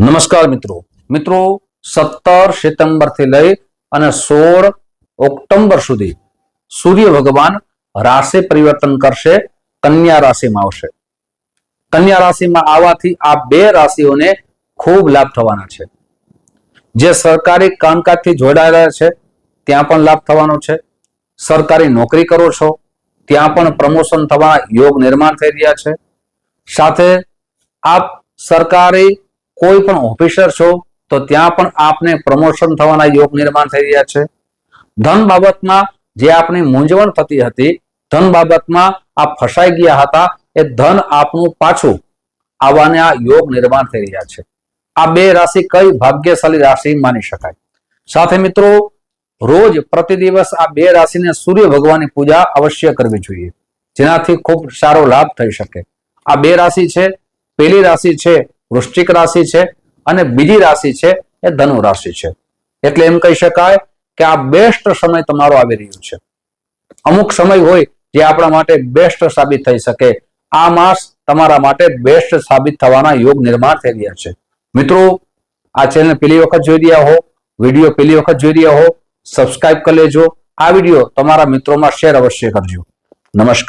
નમસ્કાર મિત્રો. મિત્રો, સત્તર સપ્ટેમ્બરથી લઈ અને સોળ ઓક્ટોબર સુધી સૂર્ય ભગવાન રાશિ પરિવર્તન કરશે, કન્યા રાશિમાં આવશે. કન્યા રાશિમાં આવવાથી આ બે રાશિઓને ખૂબ લાભ થવાના છે. જે સરકારી કામકાજથી જોડાયેલા છે, ત્યાં પણ લાભ થવાનો છે. સરકારી નોકરી કરો છો, ત્યાં પણ પ્રમોશન થવાના યોગ નિર્માણ થઈ રહ્યા છે. સાથે આપ સરકારી કોઈ પણ ઓફિસર છો, તો ત્યાં પણ આપને પ્રમોશન થવાના યોગ નિર્માણ થઈ રહ્યા છે. ધન બાબતમાં જે આપની મૂંઝવણ થતી હતી, ધન બાબતમાં આપ ફસાઈ ગયા હતા, એ ધન આપનું પાછું આવવાના યોગ નિર્માણ થઈ રહ્યા છે. આ બે રાશિ કઈ ભાગ્યશાળી રાશિ માની શકાય? સાથે મિત્રો, રોજ પ્રતિ દિવસ આ બે રાશિને સૂર્ય ભગવાનની પૂજા અવશ્ય કરવી જોઈએ. જેનાથી ખૂબ સારો લાભ થઈ શકે. આ બે રાશિ છે, પેલી રાશિ છે વૃશ્ચિક રાશિ છે અને બીજી રાશિ છે એ ધનુ રાશિ છે. એટલે એમ કહી શકાય કે આ બેસ્ટ સમય તમારો આવી રહ્યો છે. અમુક સમય હોય જે આપણા માટે બેસ્ટ સાબિત થઈ શકે. આ માસ તમારા માટે બેસ્ટ સાબિત થવાના યોગ નિર્માણ થઈ રહ્યા છે. મિત્રો, આ ચેનલ પેલી વખત જોઈ રહ્યા હો વીડિયો પેલી વખત જોઈ રહ્યા હો સબસ્ક્રાઇબ કરી લેજો. આ વીડિયો તમારા મિત્રોમાં શેર અવશ્ય કરજો. નમસ્કાર.